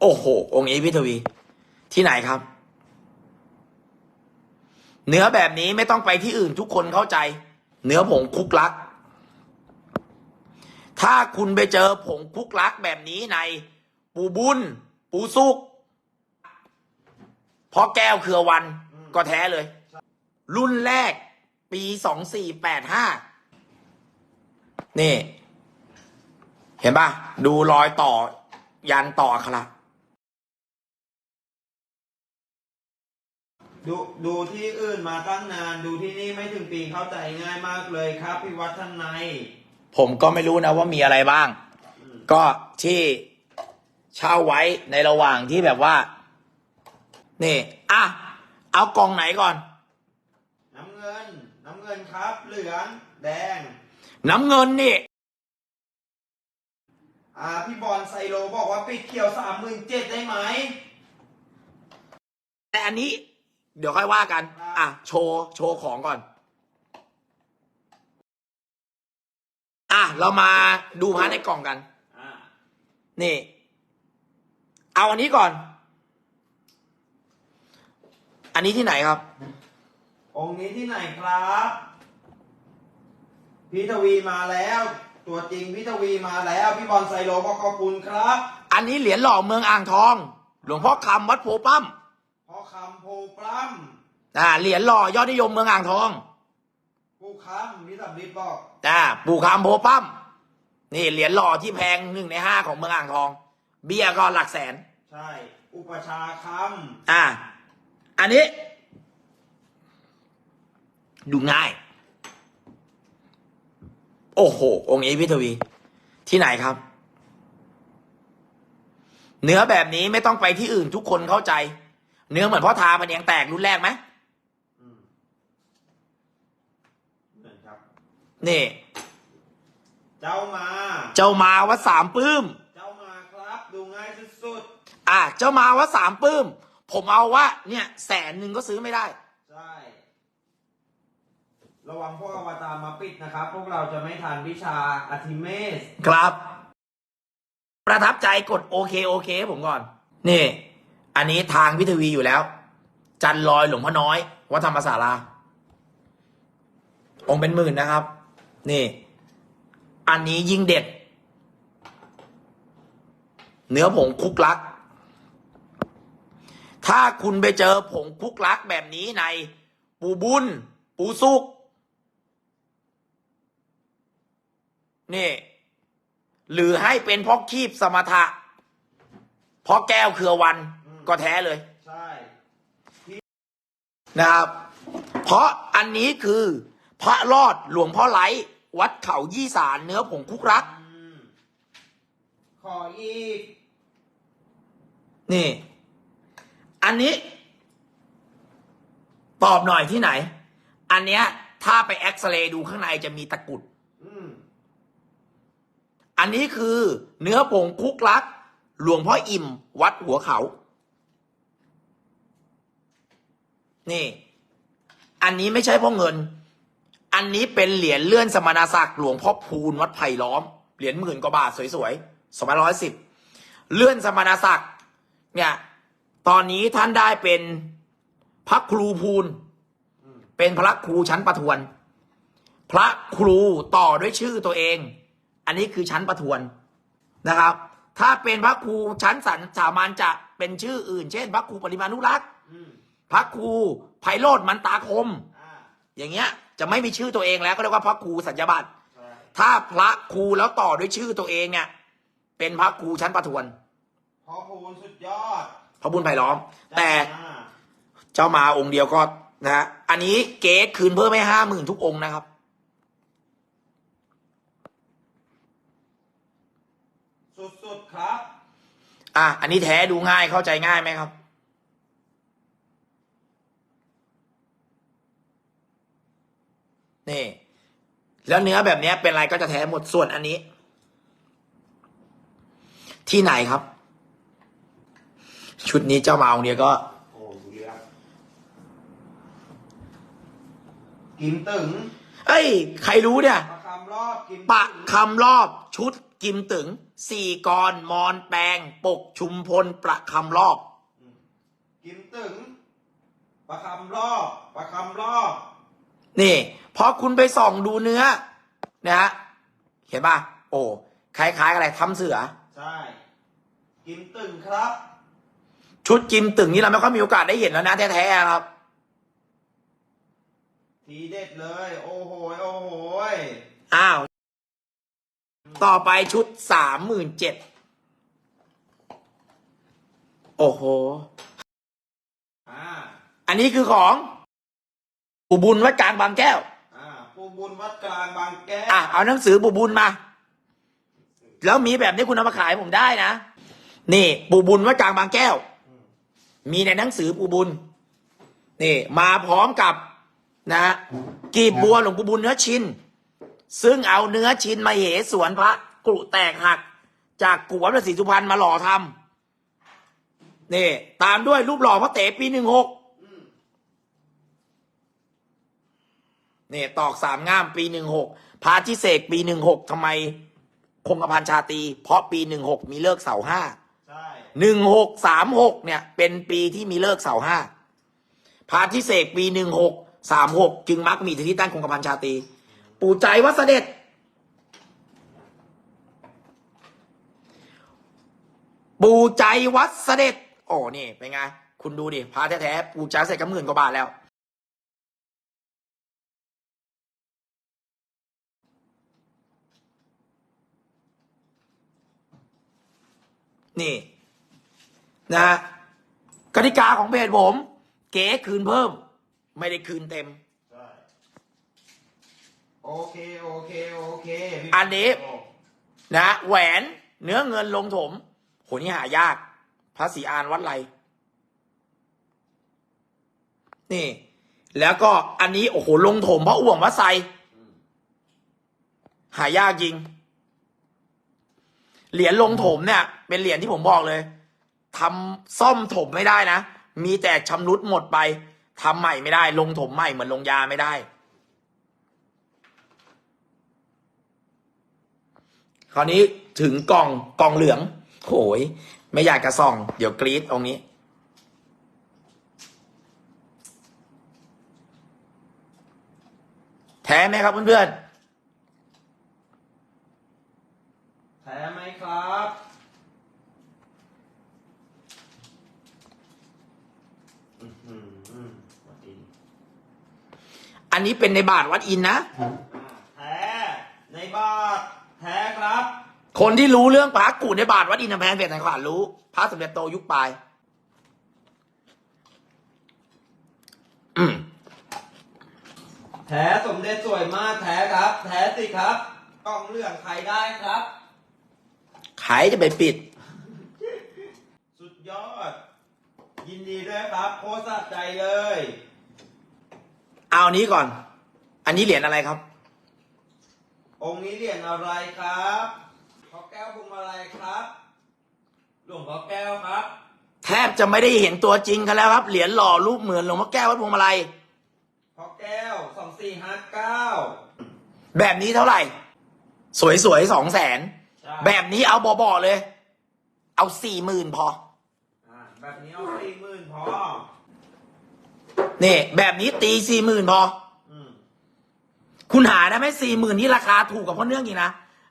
โอ้โห องค์นี้พี่ทวี ที่ไหนครับ เนื้อแบบนี้ไม่ต้องไปที่อื่นทุกคนเข้าใจ เนื้อผงคุกลัก ถ้าคุณไปเจอผงคุกลักแบบนี้ใน ปูบุญ ปูซุกพอแก้วเครือวันก็แท้เลย รุ่นแรก ปีสองสี่แปดห้านี่ เห็นปะดูรอยต่อ ยันต่ออักขระ ดูดูที่อื่นมาตั้งนาน ดูที่นี่ไม่ถึงปีเข้าใจง่ายมากเลยครับพี่วัฒนายผมก็ไม่รู้นะว่ามีอะไรบ้าง ก็ที่เช่าไว้ในระหว่างที่แบบว่า นี่ อะ เอากล่องไหนก่อน น้ำเงิน น้ำเงินครับ เหลือง แดง น้ำเงินนี่ อ่า พี่บอลไซโลบอกว่าปิดเขียวสามหมื่นเจ็ดได้ไหม แต่อันนี้ เดี๋ยวค่อยว่ากันครับอะ โชว์ โชว์ของก่อน อะ เรามาดูพาร์ทในกล่องกันอ่านี่ เอาอันนี้ก่อน อันนี้ที่ไหนครับ องค์นี้ที่ไหนครับ พี่ทวีมาแล้ว ตัวจริงพี่ทวีมาแล้ว พี่บอลไซโลบอกขอบคุณครับ อันนี้เหรียญหล่อเมืองอ่างทอง หลวงพ่อคำวัดโพปั้ม พ่อคำโพปล้ำอ่าเหรียญหล่อยอดนิยมเมืองอ่างทองผู้คำพี่สัมฤทธิ์บอกอ่าปู่คำโพปั้มนี่เหรียญหล่อที่แพงหนึ่งในห้าของเมืองอ่างทอง เบี้ยก็หลักแสน ใช่ อุปชาคอ่า อันนี้ ดูง่าย โอ้โห องค์นี้พี่ทวี ที่ไหนครับ เนื้อแบบนี้ไม่ต้องไปที่อื่นทุกคนเข้าใจ เนื้อเหมือนพ่อทามันยังแตกรุ่นแรกไหมำอืมเหมือนครับนี่ เจ้ามา เจ้ามาวัดสามปื้ม เจ้ามาครับ ดูง่ายสุดอะ เจ้ามาวัดสามปื้ม ผมเอาว่า เนี่ยแสนหนึ่งก็ซื้อไม่ได้ๆใช่ ระวังพวกอวตารมาปิดนะครับ พวกเราจะไม่ทันวิชาอาทิเมส ครับ ประทับใจกดโอเคโอเคให้ผมก่อน นี่ อันนี้ทางพิทวีอยู่แล้ว จันลอยหลวงพ่อน้อย วัดธรรมศาลา องค์เป็นหมื่นนะครับ นี่ อันนี้ยิ่งเด็ด เนื้อผงคุกลัก ถ้าคุณไปเจอผงคุกลักแบบนี้ใน ปูบุญ ปูซุกนี่ หรือให้เป็นพราะคีบสมถะพราะแก้วเครือวัน ก็แท้เลย ใช่นะครับ เพราะอันนี้คือ พระรอดหลวงพ่อไหล วัดเขายี่สารเนื้อผงคุกรัก อืมขออีก นี่ อันนี้ ตอบหน่อยที่ไหน อันเนี้ย ถ้าไปเอ็กซเรย์ดูข้างในจะมีตะกรุด อืมอันนี้คือ เนื้อผงคุกลัก หลวงพ่ออิ่ม วัดหัวเขา นี่ อันนี้ไม่ใช่เพ่อเงิน อันนี้เป็นเหรียญเลื่อนสมณศักดิ์หลวงพ่อพูนวัดไผ่ล้อม เหรียญหมื่นกว่าบาทสวยๆสองพันร้อยสิบเลื่อนสมณศักดิ์เนี่ยตอนนี้ท่านได้เป็นพระครูพูนเป็นพระครูชั้นประทวน พระครูต่อด้วยชื่อตัวเอง อันนี้คือชั้นประทวนนะครับ ถ้าเป็นพระครูชั้นสันสามัญจะเป็นชื่ออื่น เช่น พระครูปริมาณุรักษ์ พระครูไพโรธมันตาคมอ่าอย่างเงี้ย จะไม่มีชื่อตัวเองแล้วก็เรียกว่าพระครูสัญญาบัตรใช่ถ้าพระครูแล้วต่อด้วยชื่อตัวเองเนี่ย เป็นพระครูชั้นประทวนพอพูนสุดยอดพระบุญไผ่ล้อม แต่อ่าเจ้ามาองค์เดียวก็นะฮะอันนี้เก๊คืนเพิ่มให้ห้าหมื่นทุกองค์นะครับ สุดๆครับ อะอันนี้แท้ดูง่ายเข้าใจง่ายไหมครับ นี่ แล้วเนื้อแบบเนี้ยเป็นอะไรก็จะแท้หมดส่วนอันนี้ ที่ไหนครับ ชุดนี้เจ้ามาองค์เดียวก็โอ้เรียบกิมตึงเอ้ย ใครรู้เนี่ยประคำรอบกิมปะตึงคำรอบชุดกิมตึง สี่กรมอนแปลง ปกชุมพลประคำรอบ กิมตึง ประคำรอบ ประคำรอบ นี่พอคุณไปส่องดูเนื้อนะฮะเห็นป่ะโอ้คล้ายๆอะไรทำเสือ ใช่ กิมตึงครับ ชุดจิมตึงนี่เราไม่ค่อยมีโอกาสได้เห็นแล้วนะแท้ๆครับ ทีเด็ดเลย โอ้โหยโอ้โหยอ้าว ต่อไปชุดสามหมื่นเจ็ด โอ้โห อ่า อันนี้คือของ อุบุญวัดกลางบางแก้ว อ่าปูบุญวัดกลางบางแก้วอะเอาหนังสือปูบุญมา แล้วมีแบบนี้คุณเอามาขายผมได้นะ นี่ ปูบุญวัดกลางบางแก้ว มีในหนังสือปูบุญ นี่ มาพร้อมกับนะฮะกีบบัวหลวงปูบุญเนื้อชิน ซึ่งเอาเนื้อชินมาเหสวนพระกรุแตกหัก จากกุวัดพระศรีสุพรรณมาหล่อทำนี่ ตามด้วยรูปหล่อพระเต๋ปีหนึ่งหก นี่ตอกสามง่ามปีหนึ่งหกพาทิเศษปีหนึ่งหกทำไมคงกระพันชาตรีเพราะปีหนึ่งหกมีเลิกเสาห้าใช่หนึ่งหกสามหกเนี่ย เป็นปีที่มีเลิกเสาห้าพาทิเศษปีหนึ่งหกสามหกจึงมักมีที่ตั้งคงกระพันชาตรีปู่ใจวัดเสด็จ ปู่ใจวัดเสด็จ โอ้นี่เป็นไง คุณดูดิพาแท้ๆปู่ใจเสร็จก็หมื่นกว่าบาทแล้ว นี่นะฮะกติกาของเพจผม เก๋คืนเพิ่ม ไม่ได้คืนเต็ม ใช่โอเค โอเค โอเคพี่อันนี้ นะแหวนเนื้อเงินลงถมโหนี่หายากพระศรีอานวัดไรนี่ แล้วก็อันนี้โอ้โหลงถมพระอ่วงวัดไซ หายากจริง เหรียญลงถมเนี่ย เป็นเหรียญที่ผมบอกเลยทำซ่อมถมไม่ได้นะ มีแต่ชำรุดหมดไปทำใหม่ไม่ได้ ลงถมใหม่เหมือนลงยาไม่ได้ คราวนี้ถึงกล่องกล่องเหลืองโหย ไม่อยากกระส่อง เดี๋ยวกรี๊ดตรงนี้ แท้ไหมครับเพื่อนแท้ไหมครับอื้อหืออื้อสวัสดีๆอันนี้เป็นในบาทวัดอินนะแท้ในบาทแท้ครับ คนที่รู้เรื่องพระกูในบาทวัดอินทร์แพงเพียรสังขารรู้พระสมเด็จโตยุคปลายแท้สมเด็จสวยมากแท้ครับ แท้สิครับ กล้องเรื่องใครได้ครับ ขายจะไปปิด สุดยอด ยินดีด้วยครับโคตรสะใจเลย เอานี้ก่อน อันนี้เหรียญอะไรครับ องค์นี้เหรียญอะไรครับพ่อแก้วพวงมาลัยครับ หลวงพ่อแก้วครับ แทบจะไม่ได้เห็นตัวจริงกันแล้วครับ เหรียญหล่อรูปเหมือนหลวงพ่อแก้ววัดพวงมาลัยพ่อแก้วสองสี่ห้าเก้าแบบนี้เท่าไหร่ สวยๆสองแสน แบบนี้เอาบอๆเลย เอาสี่หมื่นพอ อ่าแบบนี้เอาสี่หมื่นพอ นี่ แบบนี้ตีสี่หมื่นพอ อืมคุณหาได้ไหมสี่หมื่นนี่ราคาถูกกับพ่อเนื่องอีกนะ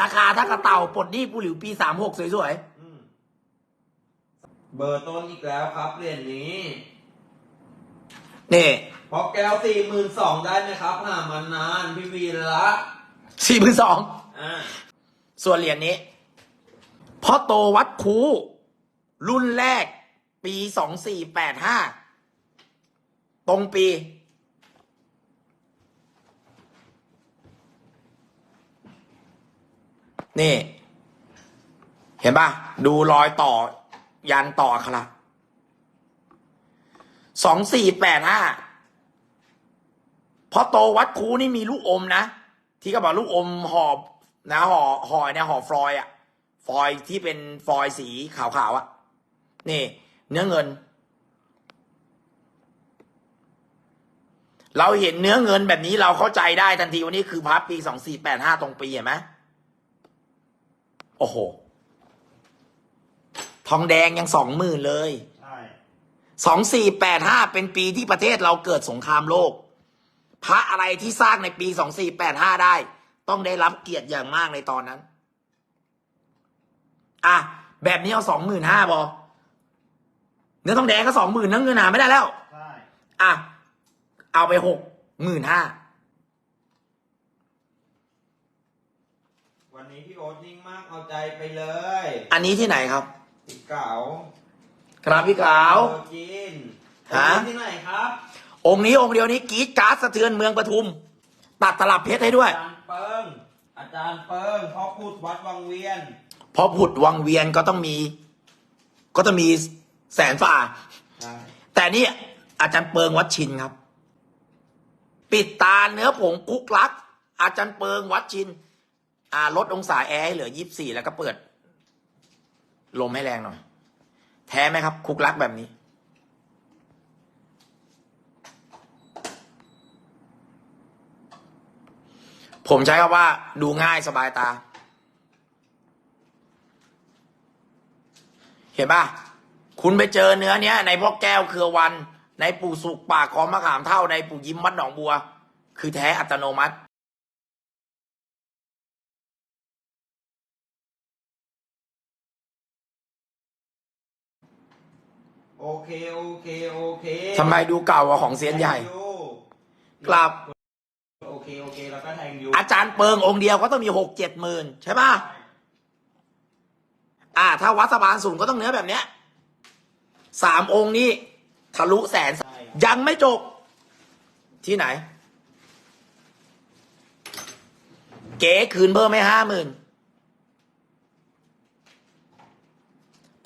ราคาถ้ากระเต่าปลดหนี้ปูหลิวปีสามหกสวยอืมเบอร์ต้นอีกแล้วครับเหรียญนี้ ๆ นี่พ่อแก้วสี่หมื่นสองได้ไหมครับหามันนานพี่วีระสี่หมื่นสอง อ่า ส่วนเหรียญนี้พ่อโตวัดคูรุ่นแรก ปีสองสี่แปดห้าตรงปี นี่ เห็นปะดูรอยต่อ ยันต่ออักขระสองสี่แปดห้าพอโตวัดคูนี่มีลูกอมนะ ที่เขาบอกลูกอมห่อ นะห่อห่อเนี่ยห่อฟลอยอะฟอยที่เป็นฟอยสีขาวๆอะนี่ เนื้อเงิน เราเห็นเนื้อเงินแบบนี้เราเข้าใจได้ทันทีวันนี้คือพับปีสองสี่แปดห้าตรงปีเห็นไหมโอ้โห ทองแดงยังสองหมื่นเลยใช่สองสี่แปดห้าเป็นปีที่ประเทศเราเกิดสงครามโลก พระอะไรที่สร้างในปีสองสี่แปดห้าได้ ต้องได้รับเกียรติอย่างมากในตอนนั้น อะ แบบนี้เอาสองหมื่นห้าบอเนื้อทองแดงก็สองหมื่นนั่งเงินหาไม่ได้แล้วใช่อะ เอาไปหกหมื่นห้าวันนี้พี่โอ๊ตนิ่งมากเอาใจไปเลย อันนี้ที่ไหนครับพี่เก๋าครับพี่ขาวโอจีนฮะโอจีนที่ไหนครับ องค์นี้องค์เดียวนี้กรีดการ์ดสะเทือนเมืองปทุม ตัดตลับเพชรให้ด้วยอาจารย์ เปิง อาจารย์เปิงพ่อพูดวัดวังเวียนเพราะผุดวังเวียนก็ต้องมี ก็ต้องมีแสนฝ่า ใช่ แต่นี่อาจารย์เปิงวัดชินครับ ปิดตาเนื้อผงกุ๊กลัก อาจารย์เปิงวัดชิน อ่าลดองศาแอร์ให้เหลือยี่สิบสี่แล้วก็เปิด ลมให้แรงหน่อย แท้ไหมครับ คุกลักแบบนี้ ผมใช้คำว่าดูง่ายสบายตา เห็นป่ะคุณไปเจอเนื้อเนี้ย ในพ่อแก้วเครือวัน ในปู่สุกปากของมะขามเท่าในปู่ยิ้มวัดหนองบัว คือแท้อัตโนมัติโอเค โอเค โอเคทำไมดูเก่ากว่าของเซียนใหญ่แทงยูกลับ โอเคโอเคแล้วก็แทงยูอาจารย์เปิงองค์เดียวก็ต้องมีหกเจ็ดหมื่นใช่ป่ะอ่า ถ้าวัดสะพานสูงก็ต้องเนื้อแบบเนี้ยสามองค์นี้ทะลุแสนใช่ยังไม่จบ ที่ไหน เก๋คืนเพิ่มไม่ห้าหมื่น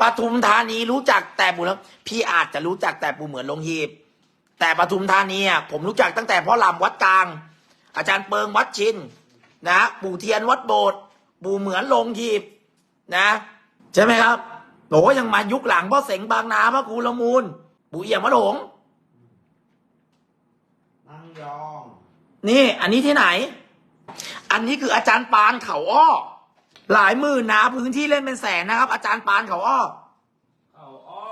ปทุมธานีรู้จักแต่ปู่แล้วพี่อาจจะรู้จักแต่ปู่เหมือนลงหีบ แต่ปทุมธานีอะผมรู้จักตั้งแต่พ่อลำวัดกลาง อาจารย์เปิงวัดชินนะปู่เทียนวัดโบสถ์ปู่เหมือนลงหีบนะใช่ไหมครับโอ้ยังมายุคหลังพ่อเสงบางนาพระครูละมูล ปู่เอี่ยมวัดหงส์นั่งยองนี่ อันนี้ที่ไหน อันนี้คืออาจารย์ปานเขาอ้อหลายหมื่นนะพื้นที่เล่นเป็นแสนนะครับ อาจารย์ปานเขาอ้อเขาอ้อ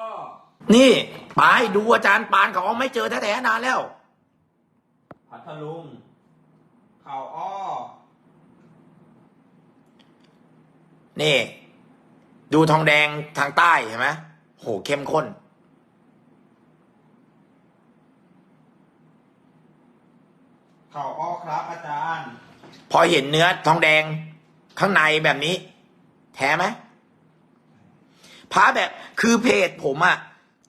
นี่ไปดูอาจารย์ปานเขาอ้อไม่เจอแท้ๆนานแล้วพัทลุงเขาอ้อ นี่ ดูทองแดงทางใต้เห็นไหมโหเข้มข้นเขาอ้อครับอาจารย์ พอเห็นเนื้อทองแดงข้างในแบบนี้ แท้ไหมพระแบบคือเพจผมอะ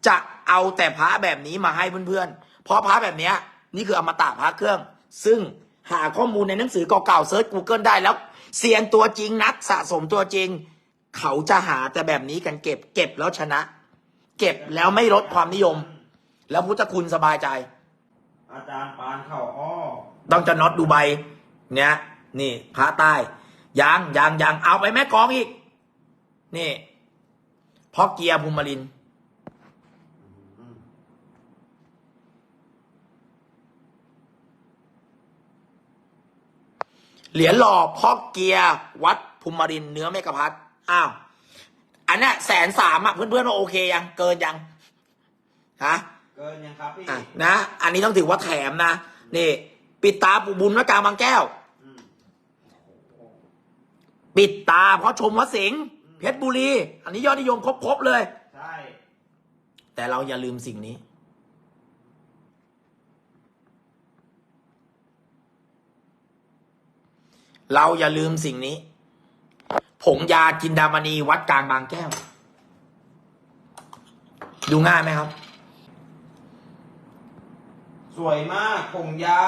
จะเอาแต่พระแบบนี้มาให้เพื่อนๆ เพราะพระแบบเนี้ย นี่คืออมตะพระเครื่อง ซึ่ง หาข้อมูลในหนังสือเก่าๆเซิร์ช Google ได้แล้วเซียนตัวจริงนักสะสมตัวจริง เขาจะหาแต่แบบนี้กันเก็บ เก็บแล้วชนะ เก็บแล้วไม่ลดความนิยม แล้วพุทธคุณสบายใจ อาจารย์ปานเขาอ้อต้องจะน็อตดูไบเนี่ยนี่พระใต้ยังยังยังเอาไปแม่กลองอีก นี่พ่อเกียร์ภูมิมารินทร์ เหรียญหล่อพ่อเกียร์วัดภูมิมารินทร์เนื้อเมกะพัดอ้าว อันเนี้ยแสนสามอะเพื่อนๆว่าโอเคยังเกินยังฮะเกินยังครับพี่อะนะ อันนี้ต้องถือว่าแถมนะนี่ ปิดตาปู่บุญวัดกลางบางแก้วอืมปิดตาเพราะชมวัดสิงห์เพชรบุรี อันนี้ยอดนิยมครบๆเลย ใช่ แต่เราอย่าลืมสิ่งนี้ เราอย่าลืมสิ่งนี้ ผงยาจินดามณีวัดกลางบางแก้ว ดูง่ายไหมครับ สวยมากผงยา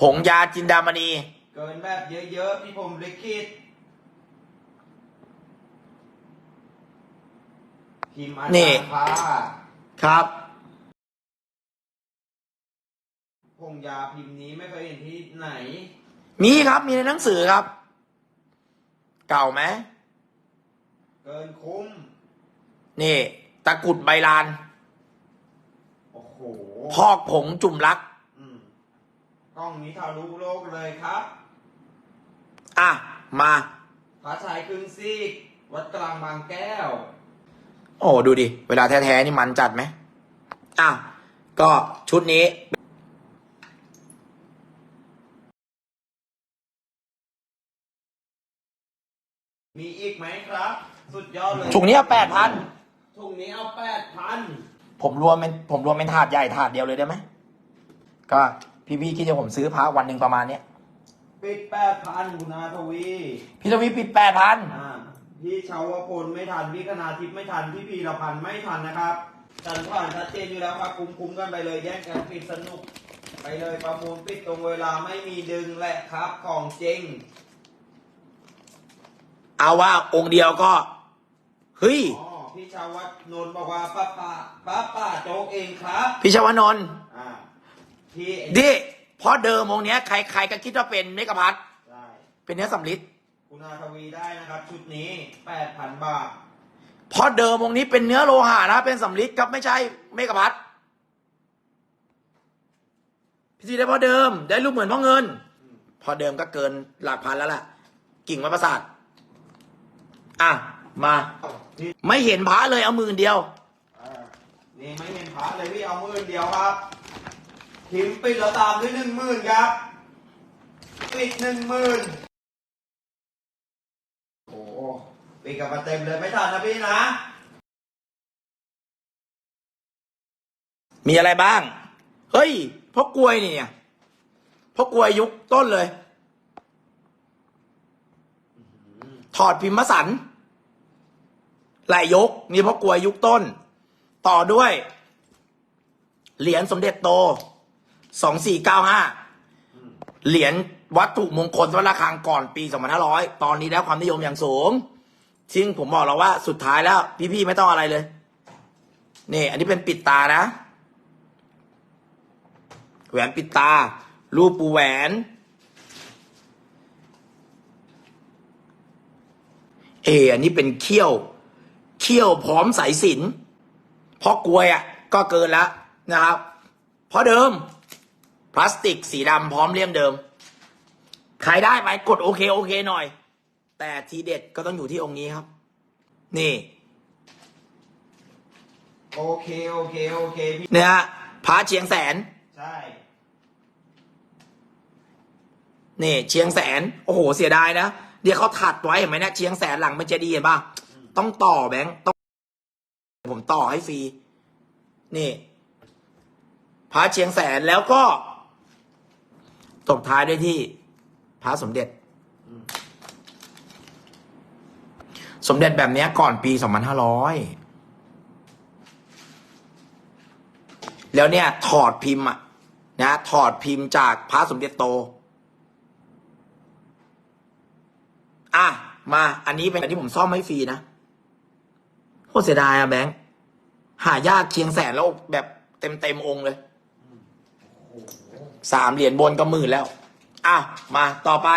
ผงยาจินดามณี เกินแบบเยอะๆที่ผมลิขิตพิมพ์อานี่จารย์พาครับผงยาพิมพ์นี้ไม่เคยเห็นที่ไหน มีครับมีในหนังสือครับ เก่าไหมเกินคุ้ม นี่ ตะกรุดใบลาน โอ้โหพอกผงจุ่มรัก อืมกล้องนี้ทะลุโลกเลยครับอะ มา พระชายครึ่งซีก วัดกลางบางแก้ว โอ้ดูดิ เวลาแท้ ๆ นี่มันจัดไหมอะก็ชุดนี้ มีอีกไหมครับ สุดยอดเลยถุงนี้แปดพันถุงนี้เอาแปดพันผมรวมเป็นผมรวมเป็นถาดใหญ่ถาดเดียวเลยได้ไหมก็พี่ๆคิดจะผมซื้อพระวันหนึ่งประมาณเนี้ยปิดแปดพันคุณอาทวีพี่ทวีปิดแปดพันอ่าพี่ชาวพลไม่ทันพี่คณาทิพย์ไม่ทันพี่พีรพันธ์ไม่ทันนะครับจันทร์ผ่านชัดเจนอยู่แล้วครับคุ้มคุ้มๆกันไปเลยแย่งกันปิดสนุก ไปเลยประมูลปิดตรงเวลาไม่มีดึงแหละครับของจริง เอาว่าองค์เดียวก็เฮ้ยอ๋อพี่ชาววัดนนท์บอกว่าป้าป้าป้าป้าโจ๊กเองครับพี่ชวนนท์อ่าพี่ดิเพราะเดิมองค์เนี้ยใครๆก็คิดว่าเป็นเมกะพัทได้เป็นเนื้อสำลิดคุณอาทวีได้นะครับชุดนี้แปดพันบาทเพราะเดิมองค์นี้เป็นเนื้อโลหะนะเป็นสำลิดครับไม่ใช่เมกะพัทพี่จีได้เพราะเดิมได้รูปเหมือนพ่อเงินพอเดิมก็เกินหลักพันแล้วล่ะ กิ่งไม้ประสาท อะมา นี่ไม่เห็นพระเลยเอามือเดียว อ่านี่ไม่เห็นพระเลยพี่เอาหมื่นเดียวครับทิมปิดแล้วตามด้วยหนึ่งหมื่นครับ ปิดหนึ่งหมื่นโอ้โหปิดกับมาเต็มเลยไม่ทันนะพี่นะ มีอะไรบ้าง เฮ้ยพ่อกลวยนี่เนี่ยพ่อกลวยยุคต้นเลย ถอดพิมพ์มสันไหลยยก นี่พ่อกลวยยุคต้น ต่อด้วย เหรียญสมเด็จโตสองสี่เก้าห้าเหรียญวัตถุมงคลวัดระฆังก่อนปีสองพันห้าร้อยตอนนี้แล้วความนิยมอย่างสูง ซึ่งผมบอกเราว่าสุดท้ายแล้ว พี่ๆไม่ต้องอะไรเลย นี่ อันนี้เป็นปิดตานะ แหวนปิดตา รูปปูแหวน เอ อันนี้เป็นเขี้ยว เขี้ยวพร้อมสายสิญจนเพราะกลวยอะก็เกินแล้วนะครับ เพราะเดิม พลาสติกสีดำพร้อมเลี่ยมเดิมใครได้ไหมกดโอเคโอเคหน่อย แต่ทีเด็ดก็ต้องอยู่ที่องค์นี้ครับ นี่ โอเค โอเค โอเคพี่ เนี่ยฮะพระเชียงแสน ใช่ นี่เชียงแสน โอ้โห เสียดายนะ เดี๋ยวเขาถัดไว้เห็นไหมเนะเชียงแสนหลังมันจะดีเห็นป่ะ ต้องต่อแบงค์ต้อง ผมต่อให้ฟรี นี่พระเชียงแสนแล้วก็ตบท้ายด้วยที่พระสมเด็จ สมเด็จแบบนี้ก่อนปีสองพันห้าร้อยแล้วเนี่ย ถอดพิมพ์อะนะถอดพิมพ์จากพระสมเด็จโต อะ มา อันนี้เป็นอันที่ผมซ่อมให้ฟรีนะ โคตรเสียดายอะแบงค์หายากเชียงแสนแล้วแบบเต็มเต็มๆองค์เลยสามเหรียญบนก็หมื่นแล้วอะมาต่อไป